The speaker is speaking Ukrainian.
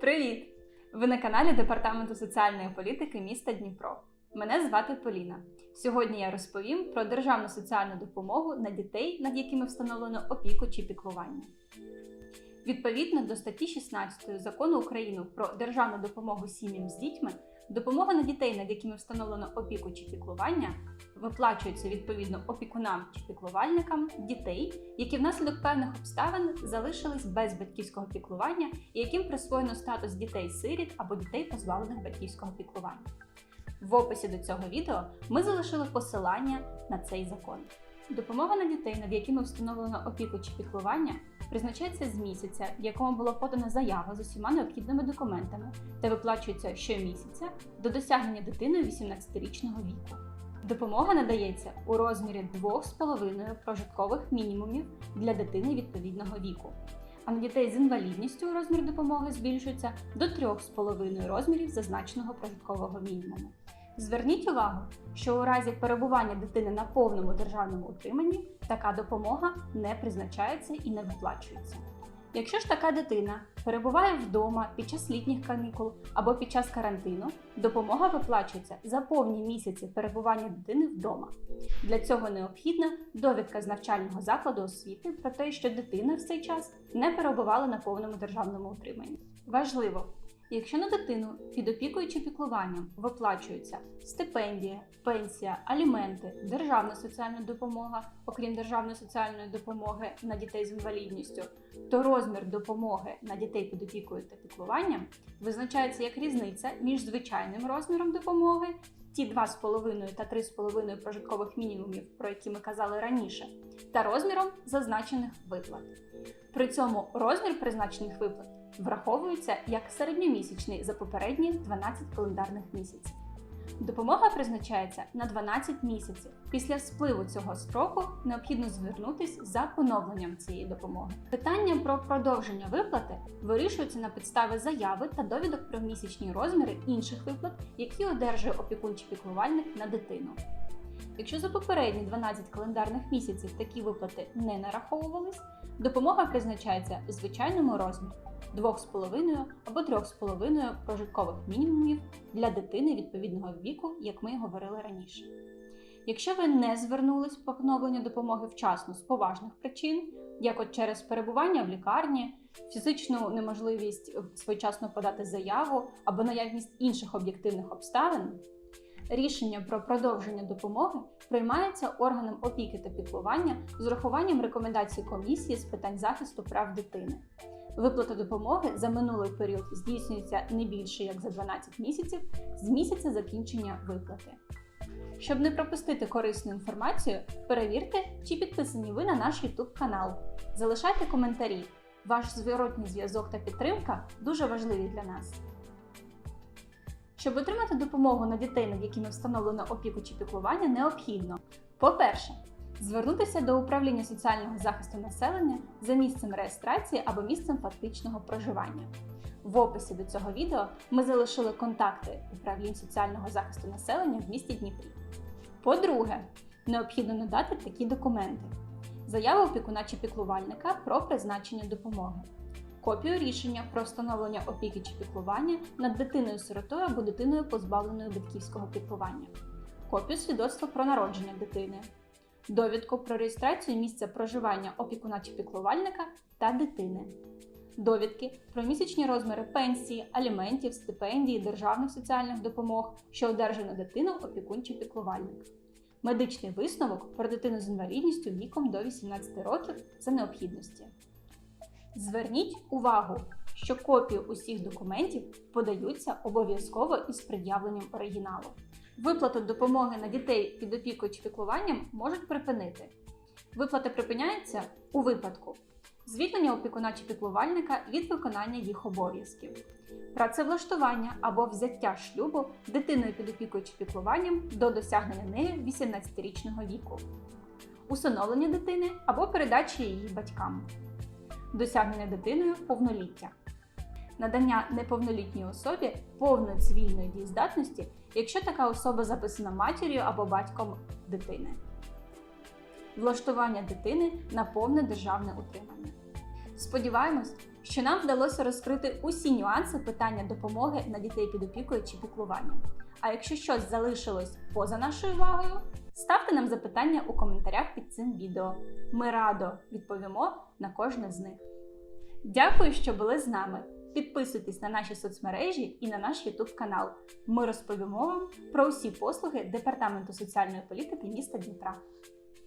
Привіт! Ви на каналі Департаменту соціальної політики міста Дніпро. Мене звати Поліна. Сьогодні я розповім про державну соціальну допомогу на дітей, над якими встановлено опіку чи піклування. Відповідно до статті 16 закону України про державну допомогу сім'ям з дітьми, допомога на дітей, над якими встановлено опіку чи піклування, виплачується відповідно опікунам чи піклувальникам дітей, які внаслідок певних обставин залишились без батьківського піклування і яким присвоєно статус дітей-сиріт або дітей, позбавлених батьківського піклування. В описі до цього відео ми залишили посилання на цей закон. Допомога на дітей, над якими встановлено опіку чи піклування, призначається з місяця, в якому було подано заяву з усіма необхідними документами та виплачується щомісяця до досягнення дитиною 18-річного віку. Допомога надається у розмірі 2,5 прожиткових мінімумів для дитини відповідного віку. А на дітей з інвалідністю розмір допомоги збільшується до 3,5 розмірів зазначеного прожиткового мінімуму. Зверніть увагу, що у разі перебування дитини на повному державному утриманні така допомога не призначається і не виплачується. Якщо ж така дитина перебуває вдома під час літніх канікул або під час карантину, допомога виплачується за повні місяці перебування дитини вдома. Для цього необхідна довідка з навчального закладу освіти про те, що дитина в цей час не перебувала на повному державному утриманні. Важливо, Якщо на дитину під опікою чи піклуванням виплачується стипендія, пенсія, аліменти, державна соціальна допомога, окрім державної соціальної допомоги на дітей з інвалідністю, то розмір допомоги на дітей під опікою та піклуванням визначається як різниця між звичайним розміром допомоги, ті 2,5 та 3,5 прожиткових мінімумів, про які ми казали раніше, та розміром зазначених виплат. При цьому розмір призначених виплат враховується як середньомісячний за попередні 12 календарних місяців. Допомога призначається на 12 місяців. Після спливу цього строку необхідно звернутися за поновленням цієї допомоги. Питання про продовження виплати вирішується на підставі заяви та довідок про місячні розміри інших виплат, які одержує опікун чи піклувальник на дитину. Якщо за попередні 12 календарних місяців такі виплати не нараховувались, допомога призначається у звичайному розмірі 2,5 або 3,5 прожиткових мінімумів для дитини відповідного віку, як ми говорили раніше. Якщо ви не звернулись по поновленню допомоги вчасно з поважних причин, як от через перебування в лікарні, фізичну неможливість своєчасно подати заяву або наявність інших об'єктивних обставин, Рішення про продовження допомоги приймається органом опіки та піклування з урахуванням рекомендацій комісії з питань захисту прав дитини. Виплата допомоги за минулий період здійснюється не більше як за 12 місяців з місяця закінчення виплати. Щоб не пропустити корисну інформацію, перевірте, чи підписані ви на наш YouTube канал. Залишайте коментарі. Ваш зворотній зв'язок та підтримка дуже важливі для нас. Щоб отримати допомогу на дітей, над якими встановлено опіку чи піклування, необхідно, по-перше, звернутися до управління соціального захисту населення за місцем реєстрації або місцем фактичного проживання. В описі до цього відео ми залишили контакти управлінь соціального захисту населення в місті Дніпрі. По-друге, необхідно надати такі документи: заяву опікуна чи піклувальника про призначення допомоги копію рішення про встановлення опіки чи піклування над дитиною-сиротою або дитиною, позбавленою батьківського піклування, копію свідоцтва про народження дитини, довідку про реєстрацію місця проживання опікуна чи піклувальника та дитини, довідки про місячні розміри пенсії, аліментів, стипендії, державних соціальних допомог, що одержана дитину опікун чи піклувальник. Медичний висновок про дитину з інвалідністю віком до 18 років за необхідності. Зверніть увагу, що копії усіх документів подаються обов'язково із пред'явленням оригіналу. Виплату допомоги на дітей під опікою чи піклуванням можуть припинити. Виплата припиняється у випадку звільнення опікуна чи піклувальника від виконання їх обов'язків, працевлаштування або взяття шлюбу дитиною під опікою чи піклуванням до досягнення нею 18-річного віку, усиновлення дитини або передачі її батькам. Досягнення дитиною повноліття, надання неповнолітній особі повної цивільної дієздатності, якщо така особа записана матір'ю або батьком дитини, влаштування дитини на повне державне утримання. Сподіваємось, що нам вдалося розкрити усі нюанси питання допомоги на дітей під опікою чи піклуванням. А якщо щось залишилось поза нашою увагою, ставте нам запитання у коментарях під цим відео. Ми радо відповімо на кожне з них. Дякую, що були з нами. Підписуйтесь на наші соцмережі і на наш YouTube канал. Ми розповімо вам про усі послуги Департаменту соціальної політики міста Дніпра.